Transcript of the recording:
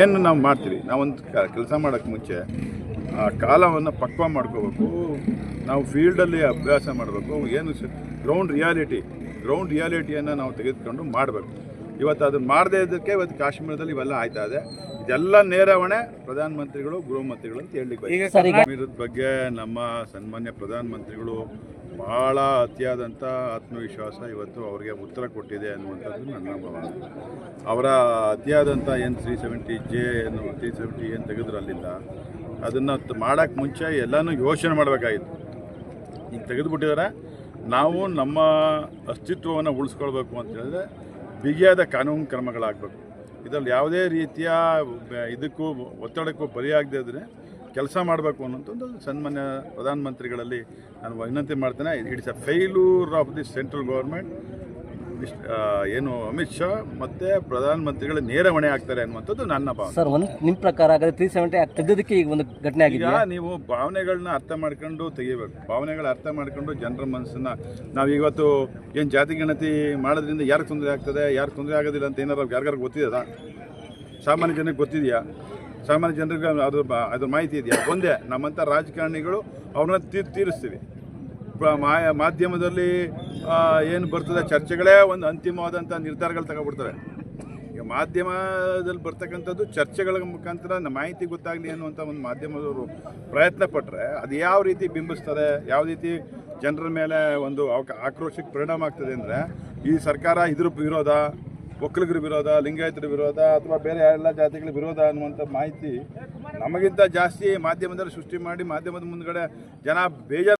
ಏನು ನಾವು ಮಾಡ್ತೀವಿ? ನಾವೊಂದು ಕೆಲಸ ಮಾಡೋಕ್ಕೆ ಮುಂಚೆ ಆ ಕಾಲವನ್ನು ಪಕ್ವ ಮಾಡ್ಕೋಬೇಕು. ನಾವು ಫೀಲ್ಡಲ್ಲಿ ಅಭ್ಯಾಸ ಮಾಡಬೇಕು. ಏನು ಗ್ರೌಂಡ್ ರಿಯಾಲಿಟಿ ಗ್ರೌಂಡ್ ರಿಯಾಲಿಟಿಯನ್ನು ನಾವು ತೆಗೆದುಕೊಂಡು ಮಾಡಬೇಕು. ಇವತ್ತು ಅದನ್ನು ಮಾಡದೇ ಇದ್ದಕ್ಕೆ ಇವತ್ತು ಕಾಶ್ಮೀರದಲ್ಲಿ ಇವೆಲ್ಲ ಆಯ್ತಾ ಇದೆ. ಇದೆಲ್ಲ ನೇರವಣೆ ಪ್ರಧಾನಮಂತ್ರಿಗಳು ಗೃಹಮಂತ್ರಿಗಳು ಅಂತ ಹೇಳಲಿಕ್ಕೆ. ಕಾಶ್ಮೀರದ ಬಗ್ಗೆ ನಮ್ಮ ಸನ್ಮಾನ್ಯ ಪ್ರಧಾನಮಂತ್ರಿಗಳು ಭಾಳ ಅತಿಯಾದಂಥ ಆತ್ಮವಿಶ್ವಾಸ ಇವತ್ತು ಅವರಿಗೆ ಉತ್ತರ ಕೊಟ್ಟಿದೆ ಅನ್ನುವಂಥದ್ದು ನನ್ನ ಭಾವನೆ. ಅವರ ಅತಿಯಾದಂಥ ಏನು ತ್ರೀ ಸೆವೆಂಟಿ ಜೆ ಏನು ತ್ರೀ ಸೆವೆಂಟಿ ಏನು ತೆಗೆದ್ರು ಅಲ್ಲಿಂದ, ಅದನ್ನು ಮಾಡೋಕ್ಕೆ ಮುಂಚೆ ಎಲ್ಲನೂ ಯೋಚನೆ ಮಾಡಬೇಕಾಗಿತ್ತು. ಈಗ ತೆಗೆದುಬಿಟ್ಟಿದ್ದಾರೆ ನಾವು ನಮ್ಮ ಅಸ್ತಿತ್ವವನ್ನು ಉಳಿಸ್ಕೊಳ್ಬೇಕು ಅಂತ ಹೇಳಿದ್ರೆ ಬಿಗಿಯಾದ ಕಾನೂನು ಕ್ರಮಗಳಾಗಬೇಕು. ಇದರಲ್ಲಿ ಯಾವುದೇ ರೀತಿಯ ಇದಕ್ಕೂ ಒತ್ತಡಕ್ಕೂ ಬಲಿಯಾಗದೇ ಇದ್ದರೆ ಕೆಲಸ ಮಾಡಬೇಕು ಅನ್ನೋಂಥದ್ದು ಸನ್ಮಾನ್ಯ ಪ್ರಧಾನಮಂತ್ರಿಗಳಲ್ಲಿ ನಾನು ವಿನಂತಿ ಮಾಡ್ತೇನೆ. It's a failure of the central government ಏನು ಅಮಿತ್ ಶಾ ಮತ್ತು ಪ್ರಧಾನಮಂತ್ರಿಗಳ ನೇರ ಹೊಣೆ ಆಗ್ತಾರೆ ಅನ್ನುವಂಥದ್ದು ನನ್ನ ಭಾವನೆ. ಸರ್ ಒಂದು ನಿಮ್ಮ ಪ್ರಕಾರ ಹಾಗಾದ್ರೆ ತ್ರೀ ಸೆವೆಂಟಿ ತೆಗೆದಕ್ಕೆ ಈಗ ಒಂದು ಘಟನೆ ಈಗ ಆಗಿದೆ ನೀವು ಭಾವನೆಗಳನ್ನ ಅರ್ಥ ಮಾಡ್ಕೊಂಡು ತೆಗಿಬೇಕು. ಭಾವನೆಗಳ ಅರ್ಥ ಮಾಡ್ಕೊಂಡು ಜನರ ಮನಸ್ಸನ್ನ ನಾವು ಇವತ್ತು ಏನು ಜಾತಿ ಗಣತಿ ಮಾಡೋದ್ರಿಂದ ಯಾರಿಗೆ ತೊಂದರೆ ಆಗ್ತದೆ ಯಾರು ತೊಂದರೆ ಆಗೋದಿಲ್ಲ ಅಂತ ಏನಾರು ಯಾರಿಗಾರು ಗೊತ್ತಿದೆಯಾ? ಸಾಮಾನ್ಯ ಜನಕ್ಕೆ ಗೊತ್ತಿದೆಯಾ? ಸಾಮಾನ್ಯ ಜನರಿಗೆ ಅದ್ರ ಬ- ಅದ್ರ ಮಾಹಿತಿ ಇದೆಯಾ? ಒಂದೇ ನಮ್ಮಂಥ ರಾಜಕಾರಣಿಗಳು ಅವ್ರನ್ನ ತೀರ್ ತೀರಿಸ್ತೀವಿ. ಮಾಧ್ಯಮದಲ್ಲಿ ಏನು ಬರ್ತದೆ ಚರ್ಚೆಗಳೇ ಒಂದು ಅಂತಿಮವಾದಂಥ ನಿರ್ಧಾರಗಳು ತಗೊಬಿಡ್ತಾರೆ ಈಗ ಮಾಧ್ಯಮದಲ್ಲಿ ಬರ್ತಕ್ಕಂಥದ್ದು ಚರ್ಚೆಗಳ ಮುಖಾಂತರ ಮಾಹಿತಿ ಗೊತ್ತಾಗಲಿ ಅನ್ನುವಂಥ ಒಂದು ಮಾಧ್ಯಮದವರು ಪ್ರಯತ್ನ ಪಟ್ಟರೆ ಅದು ಯಾವ ರೀತಿ ಬಿಂಬಿಸ್ತದೆ, ಯಾವ ರೀತಿ ಜನರ ಮೇಲೆ ಒಂದು ಅವಕ- ಆಕ್ರೋಶಕ್ಕೆ ಪರಿಣಾಮ ಆಗ್ತದೆ ಅಂದರೆ ಈ ಸರ್ಕಾರ ಇದ್ರ ವಿರೋಧ, ಒಕ್ಕಲಿಗರ ವಿರೋಧ, ಲಿಂಗಾಯತರ ವಿರೋಧ ಅಥವಾ ಬೇರೆ ಎಲ್ಲ ಜಾತಿಗಳ ವಿರೋಧ ಅನ್ನುವಂಥ ಮಾಹಿತಿ ನಮಗಿಂತ ಜಾಸ್ತಿ ಮಾಧ್ಯಮದಲ್ಲಿ ಸೃಷ್ಟಿ ಮಾಡಿ ಮಾಧ್ಯಮದ ಮುಂದಗಡೆ ಜನ ಬೇಜಾರು